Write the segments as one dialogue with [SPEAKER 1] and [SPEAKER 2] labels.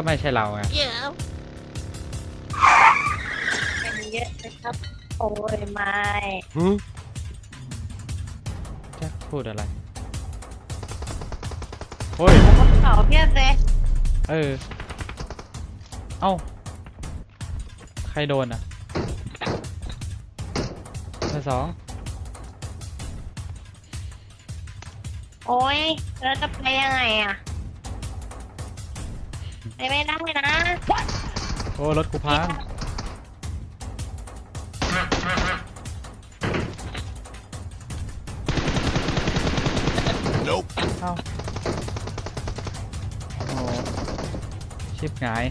[SPEAKER 1] ก็ไม่ใช่เราไง
[SPEAKER 2] เป็นเยอะนะครับ โอ้ยไม่
[SPEAKER 1] จะพูดอะไรโอ้ย
[SPEAKER 2] บนเขาเพียบเลย
[SPEAKER 1] เออ เอ้า ใครโดนอะเบอร์สอง
[SPEAKER 2] โอ้ยแล้วจะไปยังไงอะ ไปไม่ได้นะ
[SPEAKER 1] โอ้รถกูพังเอ้าโอ้ชิบหงาย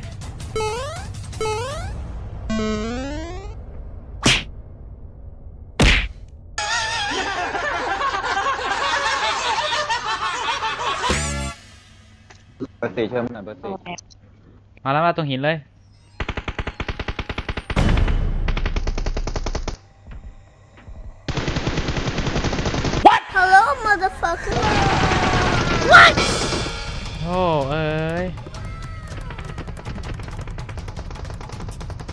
[SPEAKER 1] เ
[SPEAKER 3] บอร์สี่เชิญมาหน่อยเบอร์สี
[SPEAKER 2] ่
[SPEAKER 1] มาแล้วมาตรงหินเลย
[SPEAKER 4] Hello motherfucker
[SPEAKER 1] โอ้เอ้ย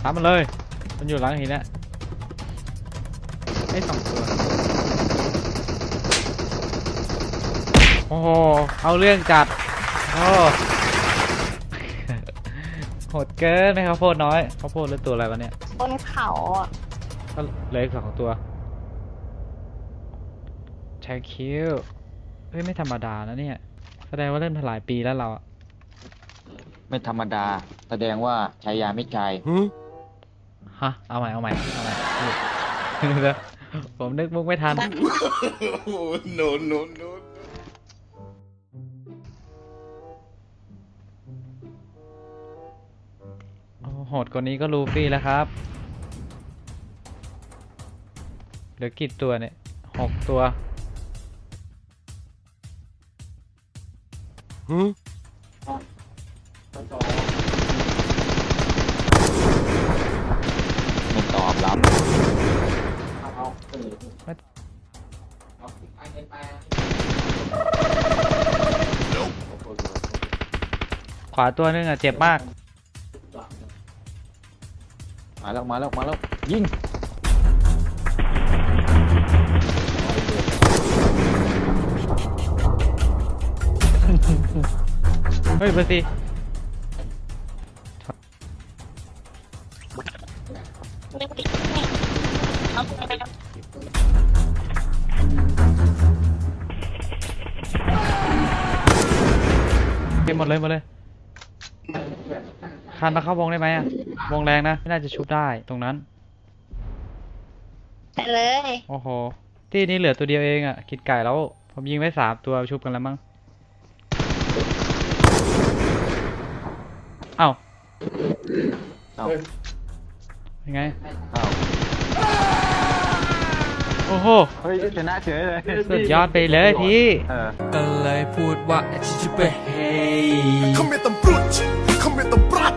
[SPEAKER 1] ตามมันเลย มันอยู่หลังหินนะไอ้สองตัว โอ้โห เอาเรื่องจัด โอ้โหดเกินไหมข้าวโพดน้อยข้าวโพดหรือตัวอะไรวะเนี่ย
[SPEAKER 2] บนเขาอะ
[SPEAKER 1] ก็เหลืออีกสองตัวแชคิวเฮ้ยไม่ธรรมดานะเนี่ย แสดงว่าเล่นมาหลายปีแล้วเราอะ
[SPEAKER 3] ไม่ธรรมดา แสดงว่าชายาไม่ชาย
[SPEAKER 1] ฮะเอาใหม่เอาใหม่เอาใหม่นี่เดี๋ยวผมนึกมุกไม่ทัน Oh, no, no, no. โอ้โหดกว่านี้ก็ลูฟี่แล้วครับ เหลือกี่ตัวเนี่ยหกตัว
[SPEAKER 3] ไม่ตอบรับ
[SPEAKER 1] ขวาตัวนึงอะเจ็บมาก
[SPEAKER 3] มาแล้วมาแล้วมาแล้วยิง
[SPEAKER 1] เฮ้ยเบอร์สี่เก็บหมดเลยหมดเลย คันมาเข้าวงได้ไหมอะวงแรงนะ ไม่น่าจะชุบได้ตรงนั้น
[SPEAKER 2] ไปเลย
[SPEAKER 1] โอ้โห ที่นี้เหลือตัวเดียวเองอะคิดไก่แล้ว ผมยิงไว้สามตัวชุบกันแล้วมั้งเอ้า
[SPEAKER 3] เอ้า
[SPEAKER 1] ยังไง
[SPEAKER 3] เอ้า
[SPEAKER 1] โอ้โห
[SPEAKER 3] เฮ้ยชนะเฉยเลยสุดยอดไป
[SPEAKER 1] เลยพี่
[SPEAKER 3] เออ
[SPEAKER 5] ก็เลยพูดว่าชิชิเปเฮ Kom
[SPEAKER 6] met een broodje, kom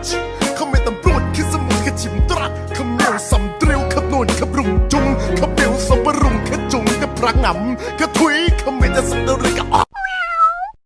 [SPEAKER 6] ชเขาไม่ตำรวจคือสมุนขจิมตรัสเขาเมวสำเตรียวขับนวลขับรุงจุงเขาเปลวสมบรุงขจุงกับพระงำกระถุยเขาไม่จะสนุกกับ